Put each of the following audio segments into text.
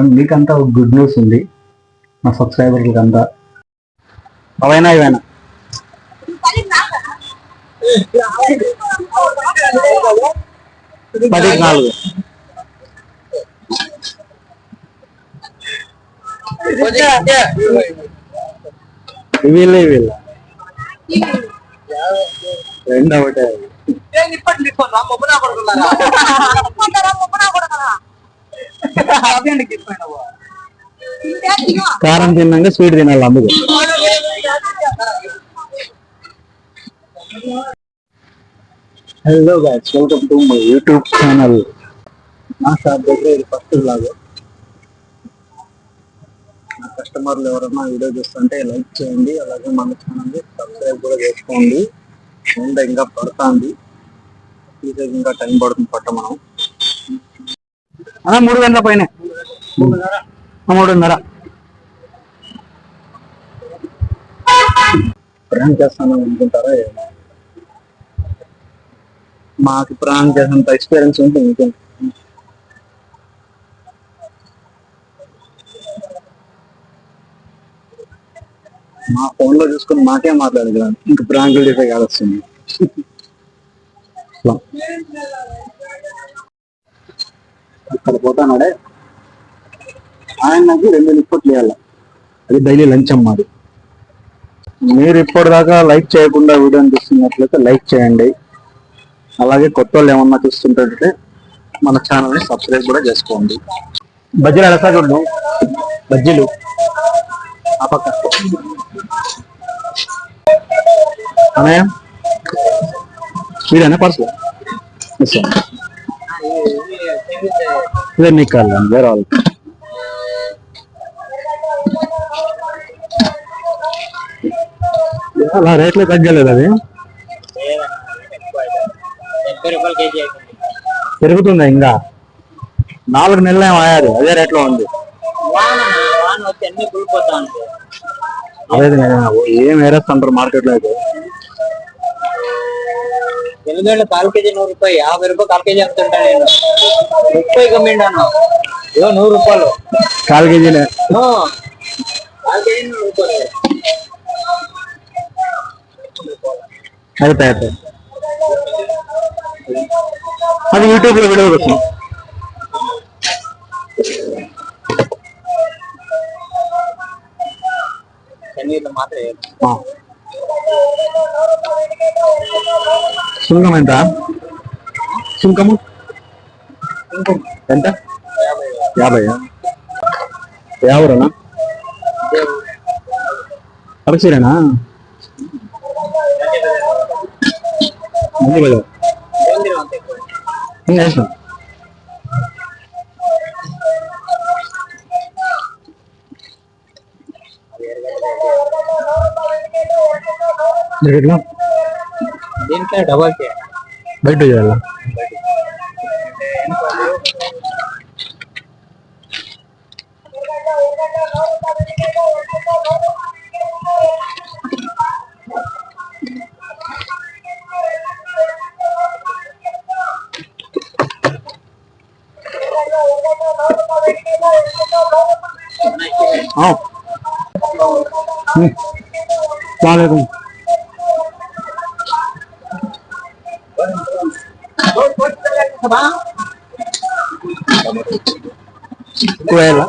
చూడండి మీకంతా ఒక గుడ్ న్యూస్ ఉంది. మా సబ్స్క్రైబర్లకి అంతా అవైనా ఇవైనా. పది నాలుగు. వీళ్ళే వీళ్ళ. రెండు ఒకటే కారం తిన్నాక స్వీట్ తినాలి అందుకు. Hello guys welcome to my YouTube channel నా షాప్ దగ్గర ఇది ఫస్ట్ బ్లాగ్ నా కస్టమర్లు ఎవరైనా వీడియో చూస్తుంటే లైక్ చేయండి అలాగే మన ఛానల్ని సబ్స్క్రైబ్ కూడా చేసుకోండి. ఎండ ఇంకా పడుతుంది. ఇంకా టైం పడుతుంది పట్ట మనం. మూడు గంటల పైన. మూడున్నర. ప్రాంక్ చేస్తాను అనుకుంటారా. మాకు ప్రాంక్ చేసేంత ఎక్స్పీరియన్స్ ఉంటుంది మీకు మా ఫోన్లో చూసుకుని మాకే మాట్లాడదు కదా ఇంక ప్రాంకులు చేసే కాదు వస్తుంది. అక్కడ పోతానాడే. ఆయనకి రెండు రిపోర్ట్ వేయాలి అది డైలీ లంచ్ అమ్మాది మీరు ఇప్పటిదాకా లైక్ చేయకుండా వీడియో చూస్తున్నట్లయితే లైక్ చేయండి. అలాగే కొత్త వాళ్ళు ఏమన్నా చూస్తుంటే మన ఛానల్ని సబ్స్క్రైబ్ కూడా చేసుకోండి. బజ్జీలు అలసాగుండు బజ్జీలు. ఆ పక్క. అనయా వీడనే పర్సు ఇదే నీకు కాదు వేరే వాళ్ళు అలా రేట్లు తగ్గలేదు అది. పెరుగుతుందా ఇంకా? నాలుగు నెలలు ఏమో ఆయాది అదే రేట్లో ఉంది. అదే ఏం వేరేస్తుంటారు మార్కెట్లో అయితే? ఎనిమిది కాల్ కేజీ నూరు రూపాయలు యాభై రూపాయలు కాల్ కేజీ అమ్ముతుంటా నేను. ముప్పై కమ్మిండాను ఏదో నూరు రూపాయలు. కాలు కేజీలే. ఓ, కాల్ కేజీ నూరు రూపాయలు. అయితే అయితే అది యూట్యూబ్లో వీడియో కోసం చెన్నీళ్ళు మాత్రం ఆ. సుంకం ఎంత సుంకము ఎంత యాభై యాభైనా అరసీరేనా మంచి బజార్ ఇంకా వేసిన ఎట్లా దీంట్లో డబల్ చే బయట చేయాలా వాలేకుం వేయాలా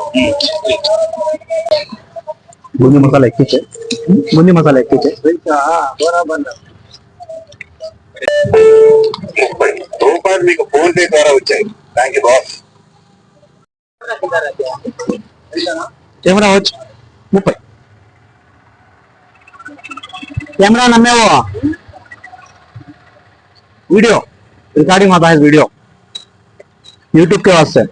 బూందీ మసాలా ఎక్కించే బూందీ మసాలా ఎక్కించే రూపాయలు మీకు ఫోన్ పే ద్వారా వచ్చాయి థ్యాంక్ యూ బాస్ కెమెరా వచ్చు ముప్పై కెమెరా నమ్మేవో వీడియో రికార్డింగ్ మాతా వీడియో యూట్యూబ్ కే వస్తాయి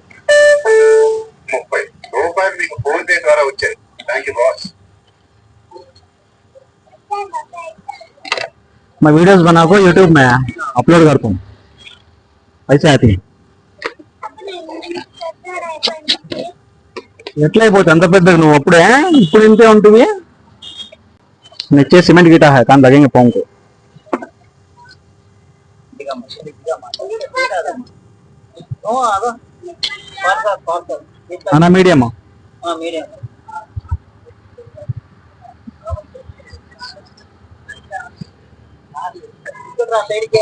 ముప్పై రూపాయలు మీకు ఫోన్ పే ద్వారా వచ్చాయి థ్యాంక్ యూ బాస్ मैं वीडियोस बना को यूट्यूब में अपलोड करता हूँ पैसे आती हैं ఎట్లా అయిపోతుంది అంత పెద్దగా నువ్వు అప్పుడే? ఇప్పుడు ఇంతే ఉంటుంది? నెక్స్ట్ సిమెంట్ గిటా హై కానీ తగ్గ పొంకు అన్నా అదో మీడియం మీడియం సైడ్కి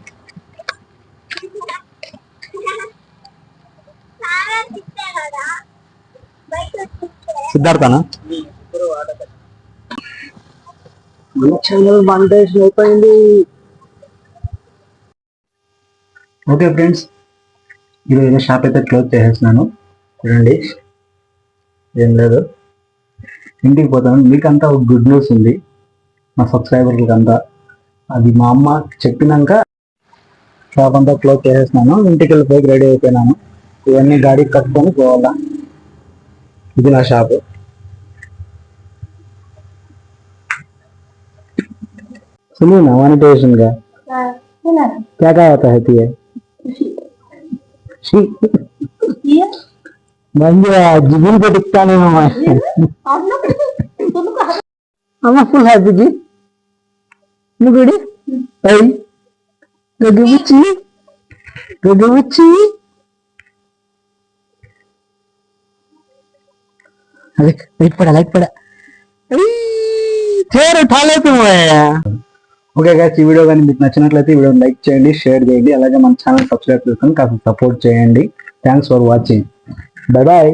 సిద్ధార్థనా? ఛానల్ మానిటైజేషన్ అయిపోయింది. ఓకే ఫ్రెండ్స్ ఈరోజు షాప్ అయితే క్లోజ్ చేసేస్తున్నాను. చూడండి. ఏం లేదు. ఇంటికి పోతాను మీకంతా ఒక గుడ్ న్యూస్ ఉంది. మా సబ్స్క్రైబర్లకి అంతా అది మా అమ్మ చెప్పినాక షాప్ అంతా క్లోజ్ చేసేసినాను ఇంటికి వెళ్ళిపోయి రెడీ అయిపోయినాను. ఇవన్నీ గాడికి కట్టుకొని పోవాలా ఇది నా షాపు सुनिए ना मोनेटाइजेशन का क्या क्या होता है ये మంచిగా జిగిల్ పెట్టిస్తానేమో అమ్మ ఫుల్ హ్యాపీకి ముగుడి అయ్యి గగ్గుబుచ్చి గగ్గుబుచ్చి అదే లైట్ పడా లైట్ పడా. చేరు ఠాలేకపోయా ఓకే గాయస్ ఈ వీడియో కానీ మీకు నచ్చినట్లయితే ఈ వీడియో లైక్ చేయండి షేర్ చేయండి అలాగే మన ఛానల్ సబ్స్క్రైబ్ చేసుకొని కాస్త సపోర్ట్ చేయండి. Thanks for watching bye bye